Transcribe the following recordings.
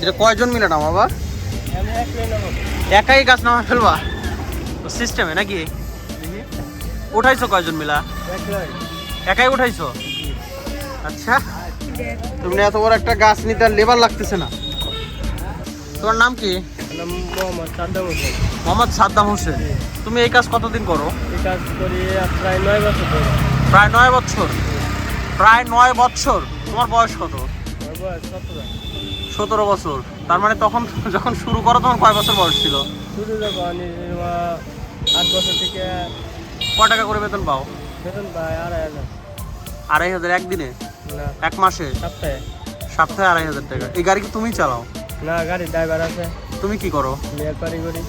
এটা কয়জন মিলে নাম আবার আমি এক লাইন নেব একাই গাছ নামা ফেলবা? সিস্টেমে নাকি? উঠাইছো কয়জন মিলা? একাই উঠাইছো? আচ্ছা। তুমি এত বড় একটা গাছ নিতে লেবার লাগতেছে না। তোমার নাম কি? মোহাম্মদ সাদ্দাম হোসেন। তুমি এই কাজ কতদিন করো? এই কাজ প্রায় নয় বছর। প্রায় নয় বছর। প্রায় নয় বছর তোমার বয়স কত? বয়স সতেরো বছর। তার মানে তখন যখন শুরু করো তখন কয় বছর বয়স ছিল? শুরু যখন আট বছর থেকে কয় টাকা করে বেতন পাও? বেতন পাই আড়াই হাজার। আড়াই হাজার একদিনে? না। এক মাসে? সপ্তাহে। সপ্তাহে আড়াই হাজার টাকা। এই গাড়ি কি তুমি চালাও? না গাড়ির ড্রাইভার আছে। তুমি কি করো? আমি করি।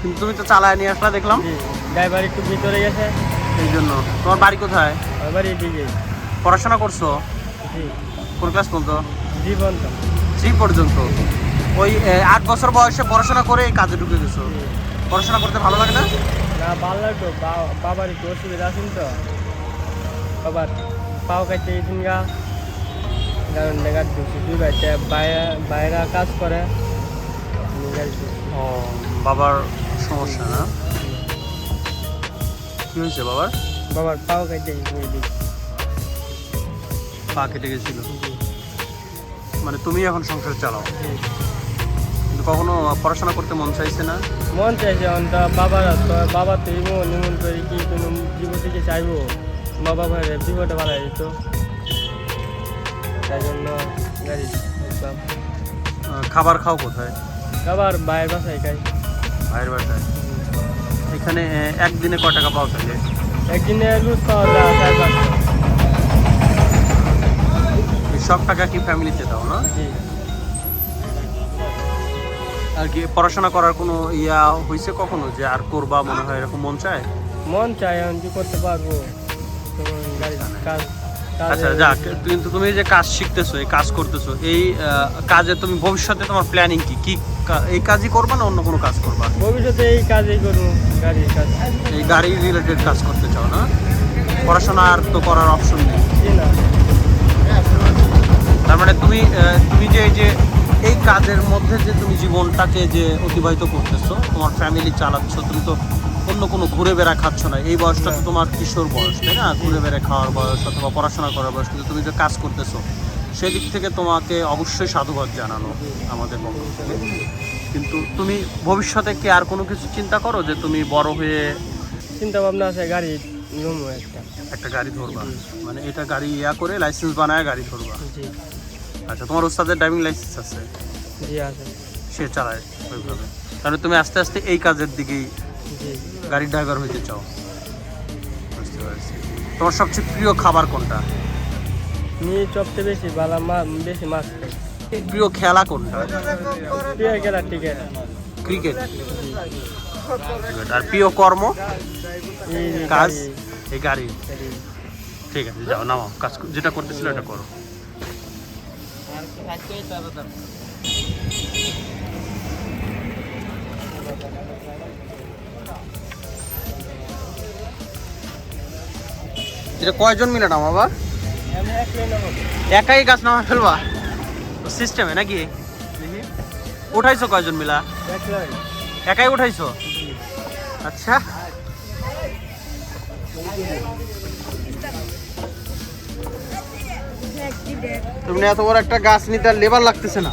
কিন্তু তুমি তো চালায় নিয়ে আসলা দেখলাম। ড্রাইভার একটু ভিতরে গেছে। এই জন্য। তোমার বাড়ি কোথায়? আমার বাড়ি দিকে পড়াশোনা করছ? জি। কোন ক্লাস পর্যন্ত জীবন তো থ্রি পর্যন্ত। ওই আট বছর বয়সে পড়াশোনা করে এই কাজে ঢুকে গেছো। পড়াশোনা করতে ভালো লাগে না? না ভালো লাগতো বা- বাবার একটু অসুবিধা আছেন তো। বাবার পাও কাটতে দিন গা। কারণ দেখা ঢুকছি দুই ভাইতে বাইরে কাজ করে। ও বাবার সমস্যা না? কি হয়েছে বাবার? বাবার পাও কাটতে পা কেটে গেছিল। মানে তুমি এখন সংসার চালাও। কিন্তু কখনো পড়াশোনা করতে মন চাইছে না? মন চাইছে বাবার বাবা তো ইমো নিমন করে কি কোনো জীবন থেকে চাইব? মা বাবার বিপদে ভালো দিত। তাই জন্য গাড়ি খাবার খাও কোথায়? আবার বাইরের বাসায় খাই। ভাইয়ের বাসায়? এখানে একদিনে ক টাকা পাও তাহলে একদিনে লুজ পাওয়া যায় চার পাঁচশো। এই সব টাকা কি ফ্যামিলিতে দাও না? আর কি পড়াশোনা করার কোনো ইয়া হয়েছে কখনো যে আর করবা মনে হয় এরকম মন চায়? মন চাই এখন কি করতে পারব? গাড়ি আচ্ছা যাক কিন্তু তুমি যে কাজ শিখতেছো এই কাজ করতেছো এই কাজে তুমি ভবিষ্যতে তোমার প্ল্যানিং কি? কি এই কাজই করবা না অন্য কোনো কাজ করবা? ভবিষ্যতে এই কাজই করব গাড়ির কাজ। এই গাড়ি রিলেটেড কাজ করতে চাও না? পড়াশোনা আর তো করার অপশন নেই। না। তুমি তুমি যে এই যে এই কাজের মধ্যে যে তুমি জীবনটাকে যে অতিবাহিত করতেছো তোমার ফ্যামিলি চালাচ্ছ তুমি তো অন্য কোনো ঘুরে বেড়া খাচ্ছ না। এই বয়সটা তো তোমার কিশোর বয়স তাই না? ঘুরে বেড়ে খাওয়ার বয়স অথবা পড়াশোনা করার বয়স কিন্তু তুমি যে কাজ করতেছো সেদিক থেকে তোমাকে অবশ্যই সাধুবাদ জানানো আমাদের পক্ষ থেকে। কিন্তু তুমি ভবিষ্যতে কি আর কোনো কিছু চিন্তা করো যে তুমি বড় হয়ে চিন্তা ভাবনা আছে গাড়ি একটা। একটা গাড়ি ধরবা? মানে এটা গাড়ি ইয়া করে লাইসেন্স বানায় গাড়ি ধরবা? আচ্ছা তোমার ওস্তাদের ড্রাইভিং লাইসেন্স আছে? জি আছে। সে চালায় ওইভাবে। তাহলে তুমি আস্তে আস্তে এই কাজের দিকেই জি। গাড়ির ড্রাইভার হইতে চাও। বুঝতে পারছি। তোমার সবচেয়ে প্রিয় খাবার কোনটা? নি সবচেয়ে বেশি ভালো বেশি মাছ খাই প্রিয় খেলা কোনটা? প্রিয় গেলার টিকিট ক্রিকেট আর প্রিয় কর্ম? কাজ? এই গাড়ি। ঠিক আছে যাও নামাও। কাজ যেটা করতেছিল এটা করো। এটা কয়জন মিলে নাম আবার। একাই গাছ নামা ফেলবা? সিস্টেমে নাকি? উঠাইছো কয়জন মিলা? একাই উঠাইছো? আচ্ছা। তুমি এত বড় একটা গাছ নিতে লেবার লাগতেছে না।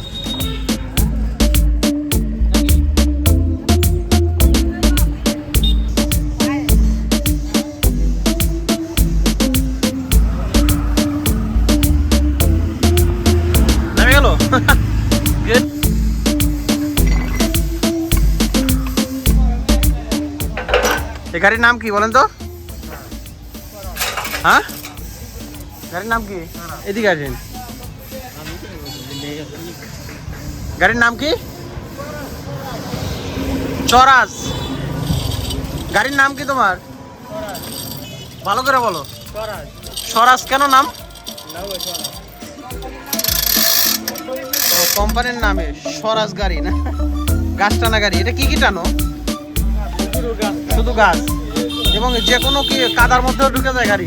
এই গাড়ির নাম কি বলেন তো? হ্যাঁ? গাড়ির নাম কি? এদিকে আসেন। গাড়ির নাম কি? চরাস গাড়ির নাম কি তোমার? ভালো করে বলো। স্বরাজ। কেন নাম? কোম্পানির নামে স্বরাজ গাড়ি না? গাছ টানা গাড়ি। এটা কি কি টানো? শুধু গাছ। এবং যে কোনো কি কাদার মধ্যেও ঢুকে যায় গাড়ি?